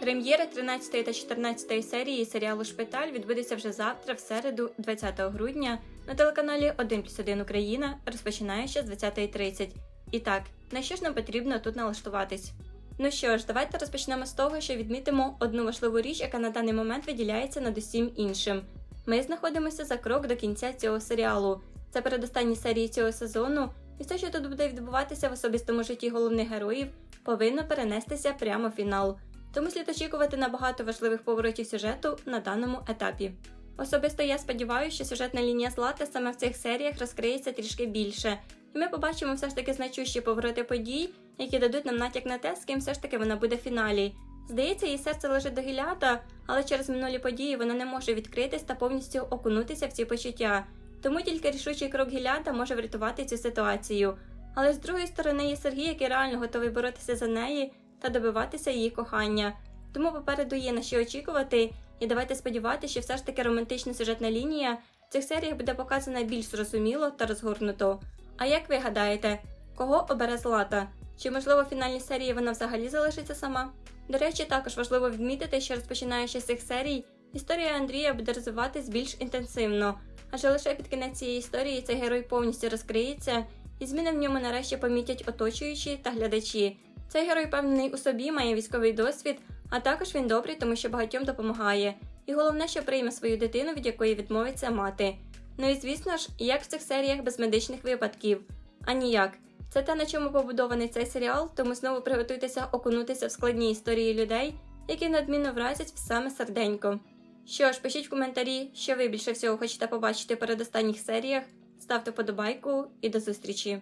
Прем'єра 13 та 14 серії серіалу Шпиталь відбудеться вже завтра, в середу, 20 грудня, на телеканалі 1 плюс 1 Україна, розпочинаючи з 20.30. І так, на що ж нам потрібно тут налаштуватись? Ну що ж, давайте розпочнемо з того, що відмітимо одну важливу річ, яка на даний момент виділяється над усім іншим. Ми знаходимося за крок до кінця цього серіалу. Це передостанні серії цього сезону, і все, що тут буде відбуватися в особистому житті головних героїв, повинно перенестися прямо в фінал. Тому слід очікувати на багато важливих поворотів сюжету на даному етапі. Особисто я сподіваюся, що сюжетна лінія Злати саме в цих серіях розкриється трішки більше, і ми побачимо все ж таки значущі повороти подій, які дадуть нам натяк на те, з ким все ж таки вона буде в фіналі. Здається, її серце лежить до гілята, але через минулі події вона не може відкритись та повністю окунутися в ці почуття. Тому тільки рішучий крок гілята може врятувати цю ситуацію. Але з другої сторони є Сергій, який реально готовий боротися за неї та добиватися її кохання. Тому попереду є на що очікувати, і давайте сподіватися, що все ж таки романтична сюжетна лінія в цих серіях буде показана більш зрозуміло та розгорнуто. А як ви гадаєте, кого обере Злата? Чи можливо в фінальній серії вона взагалі залишиться сама? До речі, також важливо відмітити, що розпочинаючи з цих серій, історія Андрія буде розвиватись більш інтенсивно, адже лише під кінець цієї історії цей герой повністю розкриється, і зміни в ньому нарешті помітять оточуючі та глядачі. Цей герой впевнений у собі, має військовий досвід, а також він добрий, тому що багатьом допомагає. І головне, що прийме свою дитину, від якої відмовиться мати. Ну і звісно ж, як в цих серіях без медичних випадків? А ніяк. Це те, на чому побудований цей серіал, тому знову приготуйтеся окунутися в складні історії людей, які надмінно вразять саме серденько. Що ж, пишіть в коментарі, що ви більше всього хочете побачити в передостанніх серіях, ставте подобайку і до зустрічі!